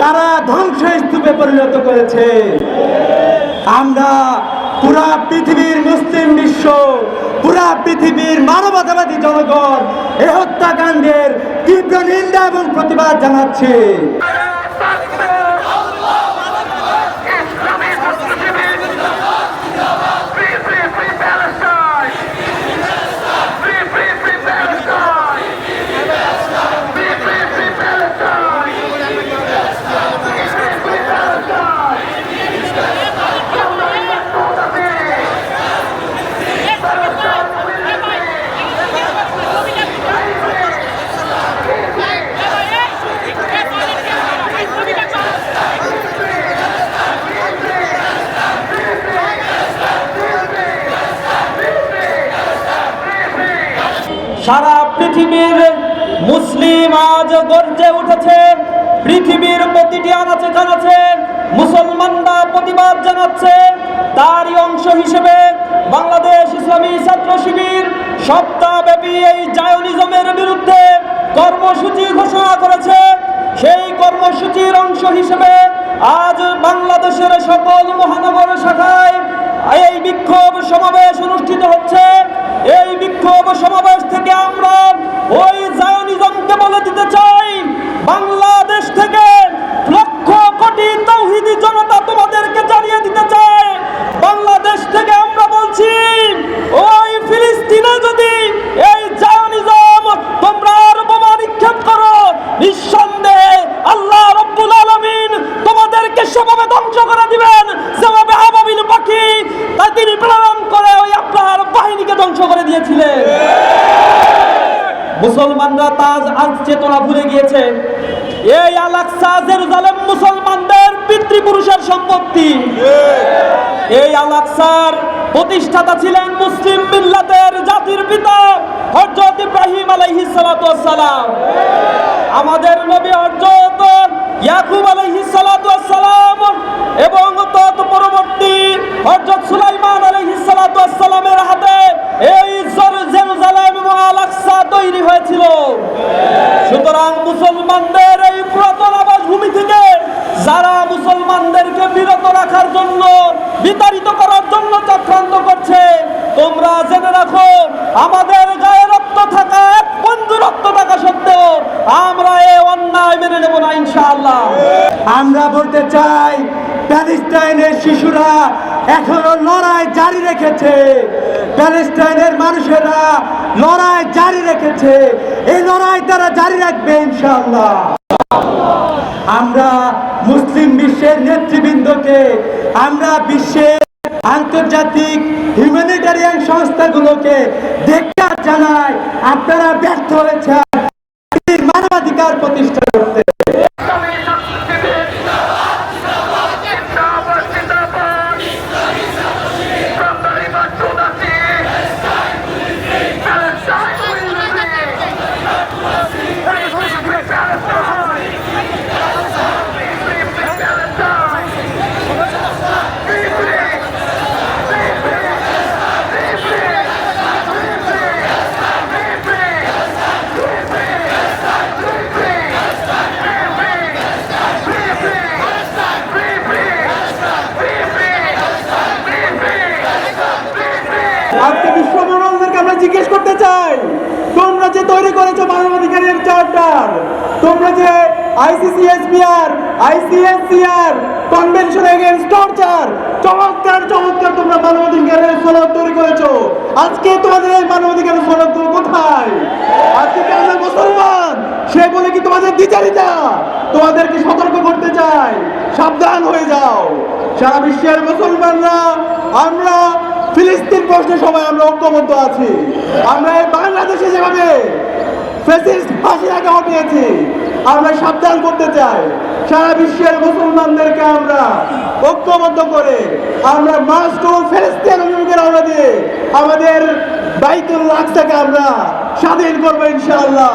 তারা ধ্বংসস্তূপে পরিণত করেছে। আমরা পুরা পৃথিবীর মুসলিম বিশ্ব, পুরা পৃথিবীর মানবতাবাদী জনগণ এ হত্যাকাণ্ডের তীব্র নিন্দা এবং প্রতিবাদ জানাচ্ছে। সারা পৃথিবীর মুসলিম আজ গর্জে উঠেছে। পৃথিবীর প্রতিটি আনাচে কানাচে মুসলমানরা প্রতিবাদ জানাচ্ছে। তারই অংশ হিসেবে বাংলাদেশ ইসলামী ছাত্র শিবির সপ্তাহব্যাপী এই জায়নিজমের বিরুদ্ধে কর্মসূচি ঘোষণা করেছে। সেই কর্মসূচির অংশ হিসেবে আজ বাংলাদেশের সকল মহানগর শাখায় এই বিক্ষোভ মুসলমানরা তাজ আজ চেতনা ভুলে গিয়েছে। এই আলাকসা জেরুজালেম মুসলমানদের পিতৃপুরুষের সম্পত্তি। এই আলাকসার প্রতিষ্ঠাতা ছিলেন মুসলিম মিল্লাতের জাতির পিতা হযরত ইব্রাহিম আলাইহিস সালাতু সালাম। আমাদের নবী হযরত ইয়াকুব আলাইহিস সালাতু সালাম এবং তত পরবর্তী হযরত সুলাইমান আলাইহিস সালাতু সালামের হাতে হয়েছিল সুতরাং মুসলমানদের এই পুরাতন আবাসভূমি থেকে যারা মুসলমানদেরকে বিরত রাখার জন্য, বিতাড়িত করার জন্য চক্রান্ত করছে, তোমরা জেনে রাখো, আমাদের গায়ে রক্ত থাকা এক বন্ধু রক্ত থাকা সত্ত্বেও আমরা এ অন্যায় মেনে নেব না ইনশাআল্লাহ। আমরা বলতে চাই, প্যালেস্টাইনের শিশুরা এখনও লড়াই জারি রেখেছে। প্যালেস্টাইনের মানুষেরা লড়াই জারি রেখেছে। এই লড়াই তারা জারি রাখবে ইনশাআল্লাহ। আমরা মুসলিম বিশ্বের নেতৃবৃন্দকে, আমরা বিশ্বের আন্তর্জাতিক হিউম্যানিটারিয়ান সংস্থাগুলোকে দেখতে জানাই, আপনারা ব্যর্থ হয়েছেন। মানবাধিকার প্রতিষ্ঠা ICCSBR ICSCR convention against torture চমৎকার চমৎকার, তোমরা মানবাধিকারের সনদ তৈরি করেছ। আজকে তোমাদের এই মানবাধিকারের সনদ কোথায়? আজকে কি আমরা মুসলমান? সে বলে কি তোমাদের দ্বিচারিতা তোমাদেরকে সতর্ক করতে চাই। সাবধান হয়ে যাও। সারা বিশ্বের মুসলমানরা, আমরা ফিলিস্তিন প্রশ্নে সবাই আমরা ঐক্যবদ্ধ আছি। আমরা এই বাংলাদেশে যেভাবে ফেসিস্ট হাসিনাকে হটিয়েছি আমরা সাবধান করতে চাই। সারা বিশ্বের মুসলমানদেরকে আমরা ঐক্যবদ্ধ করে আমরা মাস্ক ও ফেরেস্তের অভিমুখের আমরা দিয়ে আমাদের বাইতুল আকসাকে আমরা স্বাধীন করব ইনশাআল্লাহ।